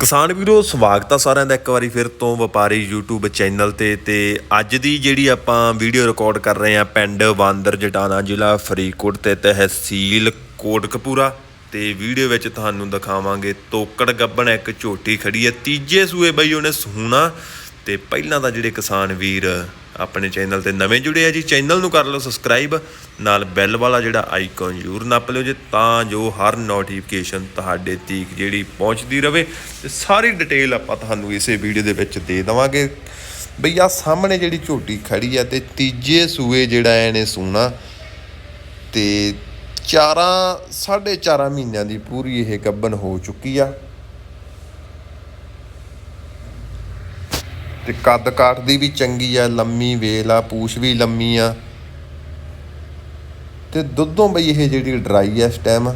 ਕਿਸਾਨ ਵੀਰੋ, ਸਵਾਗਤ ਆ ਸਾਰਿਆਂ ਦਾ ਇੱਕ ਵਾਰੀ ਫਿਰ ਤੋਂ ਵਪਾਰੀ YouTube ਚੈਨਲ ਤੇ ਤੇ ਅੱਜ ਦੀ ਜਿਹੜੀ ਆਪਾਂ ਵੀਡੀਓ ਰਿਕਾਰਡ ਕਰ ਰਹੇ ਆ ਪਿੰਡ ਬਾਂਦਰ ਜਟਾਣਾ ਜ਼ਿਲ੍ਹਾ ਫਰੀਦਕੋਟ ਤੇ ਤਹਿਸੀਲ ਕੋਟਕਪੂਰਾ। ਤੇ ਵੀਡੀਓ ਵਿੱਚ ਤੁਹਾਨੂੰ ਦਿਖਾਵਾਂਗੇ ਤੋਕੜ ਗੱਬਣ, ਇੱਕ ਝੋਟੀ ਖੜੀ ਹੈ। ਤੀਜੇ ਸੂਏ ਬਈ ਉਹਨੇ ਸਹੂਣਾ ਤੇ ਪਹਿਲਾਂ ਤਾਂ ਜਿਹੜੇ ਕਿਸਾਨ ਵੀਰ ਆਪਣੇ ਚੈਨਲ ਤੇ ਨਵੇਂ ਜੁੜੇ ਆ ਜੀ, ਚੈਨਲ ਨੂੰ ਕਰ ਲਓ ਸਬਸਕ੍ਰਾਈਬ ਨਾਲ ਬੈਲ ਵਾਲਾ ਜਿਹੜਾ ਆਈਕਨ ਜ਼ਰੂਰ ਨੱਪ ਲਿਓ ਜੇ, ਤਾਂ ਜੋ ਹਰ ਨੋਟੀਫਿਕੇਸ਼ਨ ਤੁਹਾਡੇ ਤੀਕ ਜਿਹੜੀ ਪਹੁੰਚਦੀ ਰਵੇ ਤੇ ਸਾਰੀ ਡਿਟੇਲ ਆਪਾਂ ਤੁਹਾਨੂੰ ਇਸੇ ਵੀਡੀਓ ਦੇ ਵਿੱਚ ਦੇ ਦਵਾਂਗੇ। ਬਈ ਆ ਸਾਹਮਣੇ ਜਿਹੜੀ ਝੋਟੀ ਖੜੀ ਆ ਤੇ ਤੀਜੇ ਸੂਏ ਜਿਹੜਾ ਇਹਨੇ ਸੂਣਾ ਤੇ ਚਾਰਾਂ, ਸਾਢੇ ਚਾਰਾਂ ਮਹੀਨਿਆਂ ਦੀ ਪੂਰੀ ਇਹ ਗੱਬਨ ਹੋ ਚੁੱਕੀ ਆ। ਤੇ ਕੱਦ ਕਾਠ ਦੀ ਵੀ ਚੰਗੀ ਆ, ਲੰਮੀ ਵੇਲ ਆ, ਪੂਛ ਵੀ ਲੰਮੀ ਆ। ਤੇ ਦੁੱਧੋਂ ਬਈ ਇਹ ਜਿਹੜੀ ਡਰਾਈ ਆ ਇਸ ਟਾਈਮ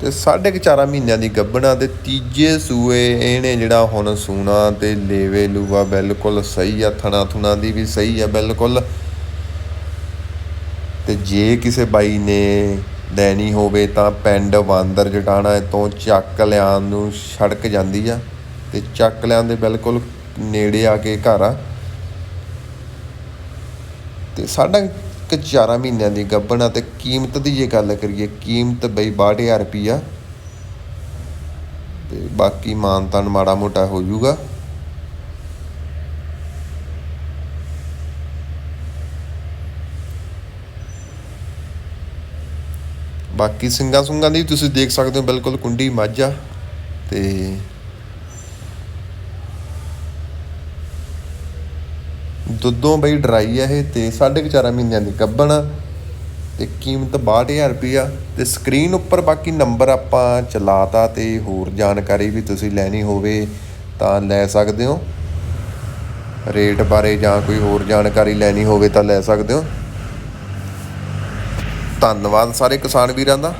ਤੇ ਸਾਢੇ ਕੁ ਚਾਰਾਂ ਮਹੀਨਿਆਂ ਦੀ ਗੱਭਣਾ ਤੇ ਤੀਜੇ ਸੂਏ ਇਹਨੇ ਜਿਹੜਾ ਹੁਣ ਸੂਣਾ ਤੇ ਲੇਵੇ ਲੂਵਾ ਬਿਲਕੁਲ ਸਹੀ ਆ, ਥਣਾ ਥੁਣਾ ਦੀ ਵੀ ਸਹੀ ਆ ਬਿਲਕੁਲ। ਤੇ ਜੇ ਕਿਸੇ ਬਾਈ ਨੇ ਲੈਣੀ ਹੋਵੇ ਤਾਂ ਪਿੰਡ ਬਾਂਦਰ ਜਟਾਣਾ ਤੋਂ ਚੱਕ ਲਿਆਉਣ ਨੂੰ ਸੜਕ ਜਾਂਦੀ ਆ। ਤੇ ਚੱਕ ਲਿਆਂ ਦੇ ਬਿਲਕੁਲ ਨੇੜੇ ਆ ਕੇ ਘਰ ਆ। ਤੇ ਸਾਡਾ ਕਿ 4 ਮਹੀਨਿਆਂ ਦੀ ਗੱਬਣ ਆ ਤੇ ਕੀਮਤ ਦੀ ਜੇ ਗੱਲ ਕਰੀਏ, ਕੀਮਤ ਬਈ 62000 ਰੁਪਈਆ। ਤੇ ਬਾਕੀ ਮਾਨਤਨ ਮਾੜਾ ਮੋਟਾ ਹੋ ਜਾਊਗਾ ਬਾਕੀ ਸਿੰਘਾਂ ਸੁੰਗਾਂ ਦੀ ਵੀ ਤੁਸੀਂ ਦੇਖ ਸਕਦੇ ਹੋ ਬਿਲਕੁਲ ਕੁੰਡੀ ਮੱਝ ਆ ਤੇ ਦੁੱਧੋਂ ਬਈ ਡਰਾਈ ਆ ਇਹ ਤੇ 4.5 ਮਹੀਨਿਆਂ ਦੀ ਗੱਬਣ ਆ ਤੇ ਕੀਮਤ 62000 ਰੁਪਈਆ ਤੇ ਸਕਰੀਨ ਉੱਪਰ ਬਾਕੀ ਨੰਬਰ ਆਪਾਂ ਚਲਾਤਾ ਤੇ ਹੋਰ ਜਾਣਕਾਰੀ ਵੀ ਤੁਸੀਂ ਲੈਣੀ ਹੋਵੇ ਤਾਂ ਲੈ ਸਕਦੇ ਹੋ। ਰੇਟ ਬਾਰੇ ਜਾਂ ਕੋਈ ਹੋਰ ਜਾਣਕਾਰੀ ਲੈਣੀ ਹੋਵੇ ਤਾਂ ਲੈ ਸਕਦੇ ਹੋ। ਧੰਨਵਾਦ ਸਾਰੇ ਕਿਸਾਨ ਵੀਰਾਂ ਦਾ।